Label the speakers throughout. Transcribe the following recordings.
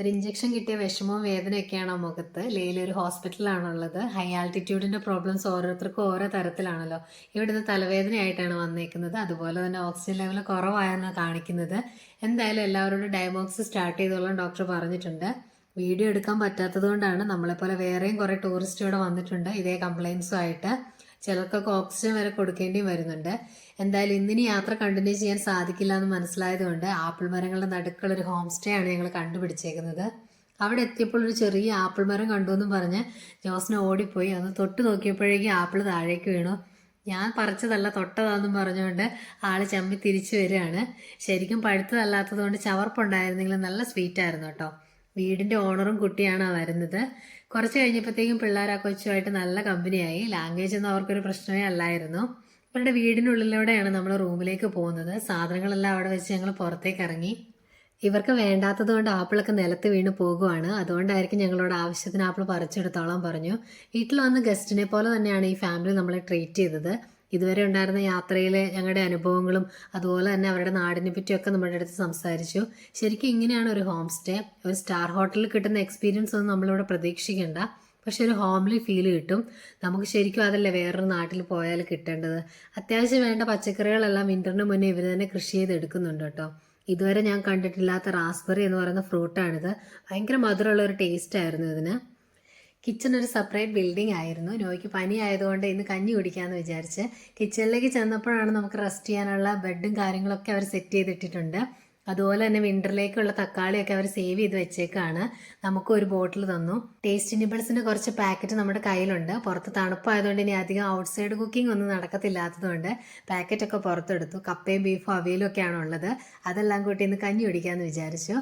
Speaker 1: ഒരു ഇഞ്ചക്ഷൻ കിട്ടിയ വിഷമവും വേദനയൊക്കെയാണ് മുഖത്ത്. ലേയിലൊരു ഹോസ്പിറ്റലാണുള്ളത് ഹൈ ആൾട്ടിറ്റ്യൂഡിന്റെ പ്രോബ്ലംസ് ഓരോരുത്തർക്കും ഓരോ തരത്തിലാണല്ലോ. ഇവിടുന്ന് തലവേദനയായിട്ടാണ് വന്നേക്കുന്നത്. അതുപോലെ തന്നെ ഓക്സിജൻ ലെവൽ കുറവായെന്നാണ് കാണിക്കുന്നത്. എന്തായാലും എല്ലാവരോടും ഡയമോക്സ് സ്റ്റാർട്ട് ചെയ്തോളാം ഡോക്ടർ പറഞ്ഞിട്ടുണ്ട്. വീഡിയോ എടുക്കാൻ പറ്റാത്തത് കൊണ്ടാണ് നമ്മളെപ്പോലെ വേറെയും കുറേ ടൂറിസ്റ്റ് ഇവിടെ വന്നിട്ടുണ്ട്. ഇതേ കംപ്ലയിൻസും ആയിട്ട്. ചിലർക്കൊക്കെ ഓക്സിജൻ വരെ കൊടുക്കേണ്ടിയും വരുന്നുണ്ട്. എന്തായാലും ഇന്നിനി യാത്ര കണ്ടിന്യൂ ചെയ്യാൻ സാധിക്കില്ല എന്ന് മനസ്സിലായതുകൊണ്ട് ആപ്പിൾ മരങ്ങളുടെ നടുക്കുള്ള ഒരു ഹോം സ്റ്റേ ആണ് ഞങ്ങൾ കണ്ടുപിടിച്ചേക്കുന്നത്. അവിടെ എത്തിയപ്പോൾ ഒരു ചെറിയ ആപ്പിൾ മരം കണ്ടു എന്നും പറഞ്ഞ് ജോസിനെ ഓടിപ്പോയി. അന്ന് തൊട്ട് നോക്കിയപ്പോഴേക്കും ആപ്പിൾ താഴേക്ക് വീണു. ഞാൻ പറിച്ചതല്ല തൊട്ടതാന്നും പറഞ്ഞുകൊണ്ട് ആൾ ചമ്മി തിരിച്ചു വരികയാണ്. ശരിക്കും പഴുത്തതല്ലാത്തത് കൊണ്ട് ചവർപ്പുണ്ടായിരുന്നെങ്കിലും നല്ല സ്വീറ്റായിരുന്നു കേട്ടോ. വീടിന്റെ ഓണറും കുട്ടിയാണ് വരുന്നത്. കുറച്ച് കഴിഞ്ഞപ്പോഴത്തേക്കും പിള്ളേർ ആ കൊച്ചുമായിട്ട് നല്ല കമ്പനിയായി. ലാംഗ്വേജ് ഒന്നും അവർക്കൊരു പ്രശ്നമേ അല്ലായിരുന്നു. ഇവരുടെ വീടിനുള്ളിലൂടെയാണ് നമ്മൾ റൂമിലേക്ക് പോകുന്നത്. സാധനങ്ങളെല്ലാം അവിടെ വെച്ച് ഞങ്ങൾ പുറത്തേക്ക് ഇറങ്ങി. ഇവർക്ക് വേണ്ടാത്തത് കൊണ്ട് ആപ്പിളൊക്കെ നിലത്ത് വീണ് പോകുവാണ്. അതുകൊണ്ടായിരിക്കും ഞങ്ങളോട് ആവശ്യത്തിന് ആപ്പിൾ പറിച്ചെടുത്തോളാൻ പറഞ്ഞു. വീട്ടിൽ വന്ന് ഗസ്റ്റിനെ പോലെ തന്നെയാണ് ഈ ഫാമിലി നമ്മളെ ട്രീറ്റ് ചെയ്തത്. ഇതുവരെ ഉണ്ടായിരുന്ന യാത്രയിലെ ഞങ്ങളുടെ അനുഭവങ്ങളും അതുപോലെ തന്നെ അവരുടെ നാടിനെ പറ്റിയൊക്കെ നമ്മുടെ അടുത്ത് സംസാരിച്ചു. ശരിക്കും ഇങ്ങനെയാണ് ഒരു ഹോം സ്റ്റേ ഒരു സ്റ്റാർ ഹോട്ടലിൽ കിട്ടുന്ന എക്സ്പീരിയൻസ് ഒന്നും നമ്മളിവിടെ പ്രതീക്ഷിക്കേണ്ട. പക്ഷെ ഒരു ഹോംലി ഫീൽ കിട്ടും. നമുക്ക് ശരിക്കും അതല്ലേ വേറൊരു നാട്ടിൽ പോയാൽ കിട്ടേണ്ടത്? അത്യാവശ്യം വേണ്ട പച്ചക്കറികളെല്ലാം വിന്ററിന് മുന്നേ ഇവർ തന്നെ കൃഷി ചെയ്തെടുക്കുന്നുണ്ട് കേട്ടോ. ഇതുവരെ ഞാൻ കണ്ടിട്ടില്ലാത്ത റാസ്ബെറി എന്ന് പറയുന്ന ഫ്രൂട്ടാണിത് ഭയങ്കര മധുരമുള്ള ഒരു ടേസ്റ്റ് ആയിരുന്നു ഇതിന്. കിച്ചൺ ഒരു സെപ്പറേറ്റ് ബിൽഡിംഗ് ആയിരുന്നു. നോയ്ക്ക് പനി ആയതുകൊണ്ട് ഇന്ന് കഞ്ഞി കുടിക്കാമെന്ന് വിചാരിച്ച് കിച്ചണിലേക്ക് ചെന്നപ്പോഴാണ് നമുക്ക് റെസ്റ്റ് ചെയ്യാനുള്ള ബെഡും കാര്യങ്ങളൊക്കെ അവർ സെറ്റ് ചെയ്തിട്ടിട്ടുണ്ട്. അതുപോലെ തന്നെ വിന്ററിലേക്കുള്ള തക്കാളിയൊക്കെ അവർ സേവ് ചെയ്ത് വെച്ചേക്കാണ്. നമുക്ക് ഒരു ബോട്ടിൽ തന്നു. ടേസ്റ്റ് നിബിൾസിന്റെ കുറച്ച് പാക്കറ്റ് നമ്മുടെ കയ്യിലുണ്ട്. പുറത്ത് തണുപ്പായതുകൊണ്ട് ഇനി അധികം ഔട്ട്സൈഡ് കുക്കിംഗ് ഒന്നും നടക്കത്തില്ലാത്തതുകൊണ്ട് പാക്കറ്റൊക്കെ പുറത്തെടുത്തു. കപ്പയും ബീഫും അവിയലും ഒക്കെയാണ് ഉള്ളത്. അതെല്ലാം കൂട്ടി ഇന്ന് കഞ്ഞി കുടിക്കാമെന്ന് വിചാരിച്ചു.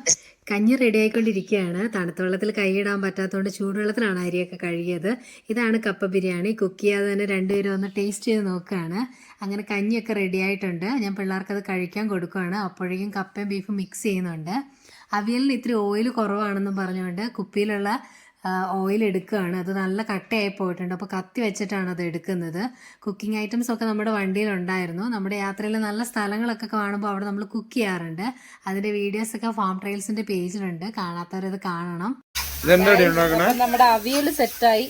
Speaker 1: കഞ്ഞി റെഡി ആയിക്കൊണ്ടിരിക്കുകയാണ് തണുത്ത വെള്ളത്തിൽ കൈയിടാൻ പറ്റാത്തതുകൊണ്ട് ചൂടുവെള്ളത്തിലാണ് അരിയൊക്കെ കഴുകിയത്. ഇതാണ് കപ്പ ബിരിയാണി. കുക്ക് ചെയ്യാതെ തന്നെ രണ്ടുപേരും ഒന്ന് ടേസ്റ്റ് ചെയ്ത് നോക്കുകയാണ്. അങ്ങനെ കഞ്ഞിയൊക്കെ റെഡി ആയിട്ടുണ്ട് ഞാൻ പിള്ളേർക്ക് അത് കഴിക്കാൻ കൊടുക്കുകയാണ് അപ്പോഴേക്കും കപ്പയും ബീഫും മിക്സ് ചെയ്യുന്നുണ്ട്. അവിയലിന് ഇത്തിരി ഓയിൽ കുറവാണെന്നും പറഞ്ഞുകൊണ്ട് കുപ്പിയിലുള്ള ഓയിൽ എടുക്കുകയാണ്. അത് നല്ല കട്ടയായി പോയിട്ടുണ്ട്. അപ്പോൾ കത്തി വെച്ചിട്ടാണ് അത് എടുക്കുന്നത്. കുക്കിംഗ് ഐറ്റംസ് ഒക്കെ നമ്മുടെ വണ്ടിയിലുണ്ടായിരുന്നു. നമ്മുടെ യാത്രയിൽ നല്ല സ്ഥലങ്ങളൊക്കെ കാണുമ്പോൾ അവിടെ നമ്മൾ കുക്ക് ചെയ്യാറുണ്ട്. അതിന്റെ വീഡിയോസ് ഒക്കെ ഫാം ട്രയൽസിന്റെ പേജിലുണ്ട്. കാണാത്തവരത് കാണണം.
Speaker 2: ഇതെന്താടി ഉണ്ടാക്കണേ?
Speaker 3: അപ്പൊ നമ്മുടെ അവിയൽ സെറ്റായി.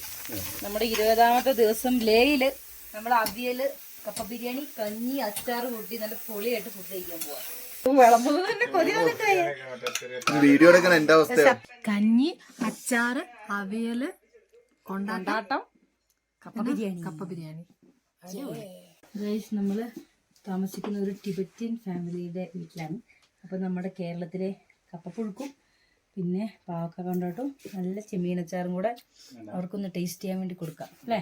Speaker 3: നമ്മുടെ ഇരുപതാമത്തെ ദിവസം ലേയിൽ നമ്മുടെ അവിയൽ കപ്പ ബിരിയാണി കഞ്ഞി അച്ചാർ കൂട്ടി നല്ല പൊളിയായിട്ട് ഫുഡ് കഴിക്കാൻ പോവാ.
Speaker 2: വീഡിയോ എടുക്കണ എന്റെ അവസ്ഥ
Speaker 1: കഞ്ഞി അച്ചാറ് അവിയൽ കൊണ്ടാട്ടം
Speaker 3: കൊണ്ടാട്ടം
Speaker 1: കപ്പ ബിരിയാണി. കപ്പ ബിരിയാണി.
Speaker 3: ഗൈസ് നമ്മൾ താമസിക്കുന്ന ഒരു ടിബറ്റിയൻ ഫാമിലിയുടെ വീട്ടിലാണ്. അപ്പൊ നമ്മുടെ കേരളത്തിലെ കപ്പപ്പുഴുക്കും പിന്നെ പാവക്ക കൊണ്ടാട്ടും നല്ല ചെമ്മീനച്ചാറും കൂടെ അവർക്കൊന്ന് ടേസ്റ്റ് ചെയ്യാൻ വേണ്ടി കൊടുക്കാം അല്ലേ?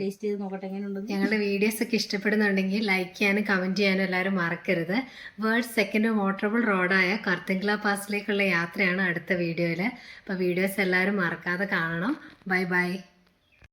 Speaker 3: ടേസ്റ്റ് ചെയ്ത് നോക്കട്ടെ എങ്ങനെയുണ്ടെന്ന്
Speaker 1: ഞങ്ങളുടെ വീഡിയോസ് ഒക്കെ ഇഷ്ടപ്പെടുന്നുണ്ടെങ്കിൽ ലൈക്ക് ചെയ്യാനും കമന്റ് ചെയ്യാനും എല്ലാവരും മറക്കരുത്. വേൾഡ് സെക്കൻഡ് മോട്ടറബിൾ റോഡായ കർത്തിങ്കള പാസിലേക്കുള്ള യാത്രയാണ് അടുത്ത വീഡിയോയിൽ അപ്പോൾ വീഡിയോസ് എല്ലാവരും മറക്കാതെ കാണണം. Bye bye